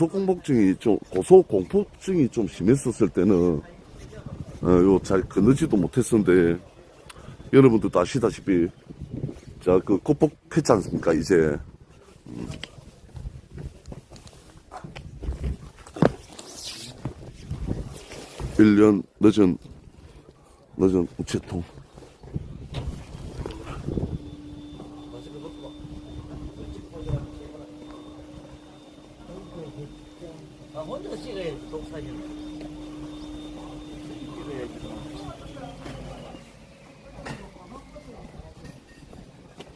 고소공포증이 좀 고소공포증이 좀 심했었을 때는 어, 요잘 건너지도 못했었는데 여러분들도 아시다시피 자그 극복했지 않습니까 이제 음. 일 1년 늦은 늦은 우체통 아, 혼자 찍어야지, 독사진.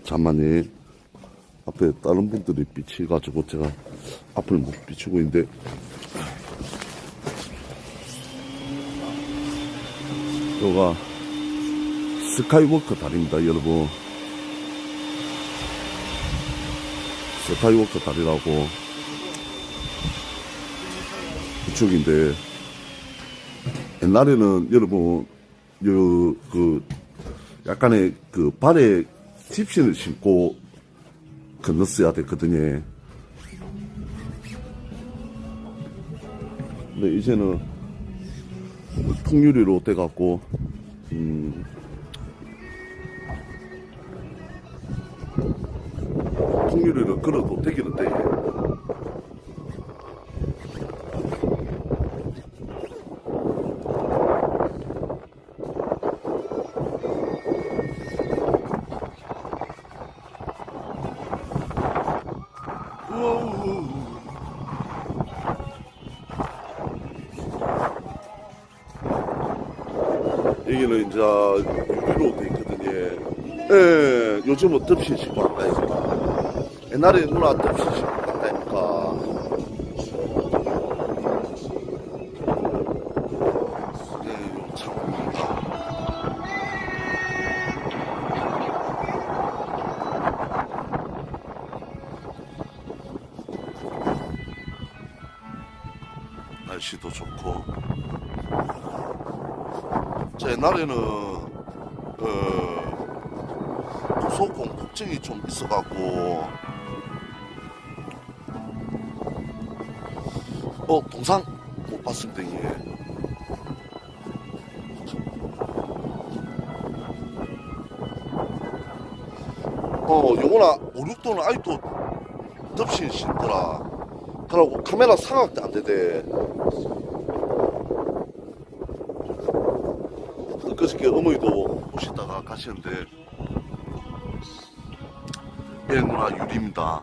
잠만요. 앞에 다른 분들이 비치가지고 제가 앞을 못 비추고 있는데 여가 스카이워크 다리입니다, 여러분. 스카이워크 다리라고 이 쪽인데 옛날에는 여러분 요그 약간의 그 발에 tip신을 신고 건넜어야 됐거든요. 근데 이제는 통유리로 돼갖고 음, 통유리를 걸어도 되기는 돼. 여기는 이제 유리로 돼 있거든요. 예, 요즘은 덮신 신고 한다니까. 옛날에 누나 덮신 신고 날씨도 좋고. 저 옛날에는 어, 고소공포증이 좀 있어갖고 어 동상 못 봤습니다 이게 어 요거나 5, 6도는 아직도 덮신 신더라 그러고 카메라 상각도 안 되대 그저께 어머니도 오시다가 가시는데 예 누나 유리입니다.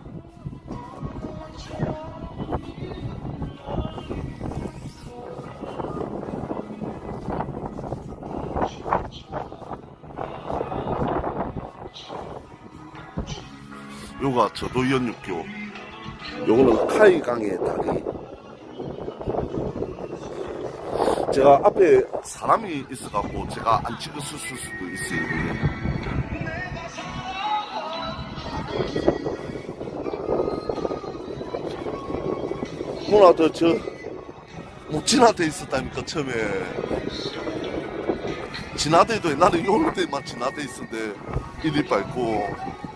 요가 저도 연육교 요거는 카이강의 다리 제가 앞에 사람이 있어갖고 제가 안 찍었을 수도 있어요. 누나도 저 묵진한테 있었다니까 처음에 진화대도 옛날에 요럴 때만 진화대 있었는데 이리 밟고 어?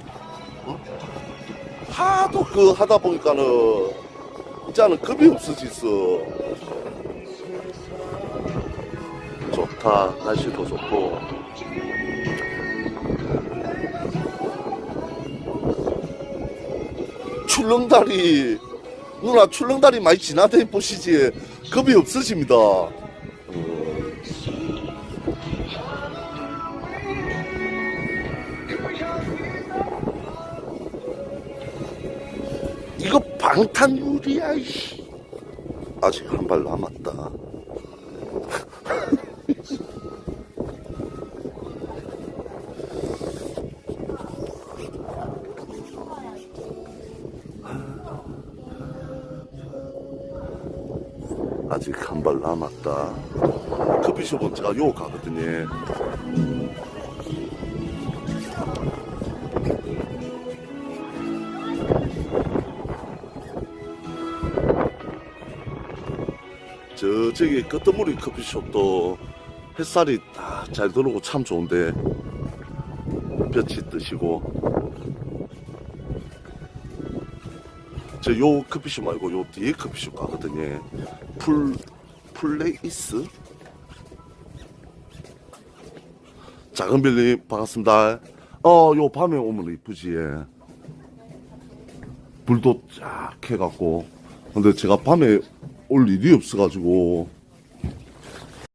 하도 그 하다 보니까는 이제는 겁이 없어졌어. 좋다. 날씨도 좋고. 출렁다리, 누나 출렁다리 많이 지나다 보시지. 겁이 없어집니다. 방탄유리야, 이씨. 아직 한 발 남았다. 아직 한 발 남았다. 커피숍은 제가 요 가거든요. 저, 저기 끄트머리 커피숍도 햇살이 다 잘 들어오고 참 좋은데, 볕이 뜨시고, 저 요 커피숍 말고 요 뒤에 커피숍 가거든요. 풀 플레이스 작은 빌리 반갑습니다. 어, 요 밤에 오면 이쁘지. 예. 불도 쫙 해갖고. 근데 제가 밤에 올 일이 없어가지고